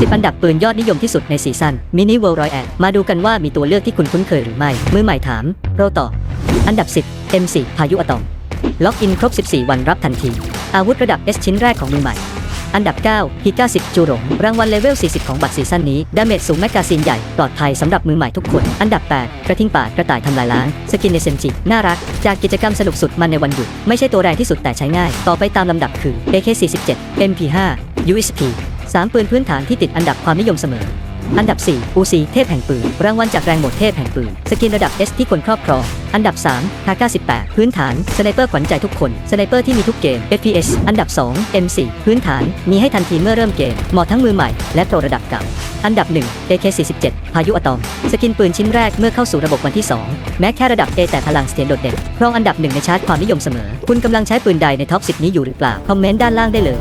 10 อันดับปืนยอดนิยมที่สุดในซีซั่นมินิเวิลด์รอยแอมาดูกันว่ามีตัวเลือกที่คุณคุ้นเคยหรือไม่ มือใหม่ถามโรต่อ อันดับ 10 M4 พายุอะตอม ล็อกอินครบ 14 วันรับทันที อาวุธระดับ S ชิ้นแรกของมือใหม่ อันดับ 9ฮิก้า10 จูหลงรางวัลเลเวล 40 ของบัตรซีซั่นนี้ ดาเมจสูงแมกกาซีนใหญ่ ปลอดภัยสำหรับมือใหม่ทุกคน อันดับ 8 กระทิงป่ากระต่ายทำลายล้าง สกินในเซนจิ น่ารัก จากกิจกรรมสนุกสุดมันในวันหยุด ไม่ใช่ตัวแรงที่สุดแต่ใช้ง่าย ต่อไปตามลำดับคือ AK47 MP5 USP สามปืนพื้นฐานที่ติดอันดับความนิยมเสมอ อันดับ4 UC เทพแห่งปืน รางวัลจากแรงโหมดเทพแห่งปืน สกินระดับ S ที่คนครอบครอง อันดับ3 K98 พื้นฐาน สไนเปอร์ขวัญใจทุกคน สไนเปอร์ที่มีทุกเกม FPS อันดับ 2 M4 พื้นฐาน มีให้ทันทีเมื่อเริ่มเกม เหมาะทั้งมือใหม่และโปรระดับเก่าอันดับ 1 AK47 พายุอะตอม สกินปืนชิ้นแรกเมื่อเข้าสู่ระบบวันที่ 2 แม้แค่ระดับ A แต่พลังเสถียรโดดเด่นครองอันดับหนึ่งในชาร์ตความนิยมเสมอ คุณกำลังใช้ปืนใดในท็อป 10 นี้อยู่หรือเปล่า คอมเมนต์ด้านล่างได้เลย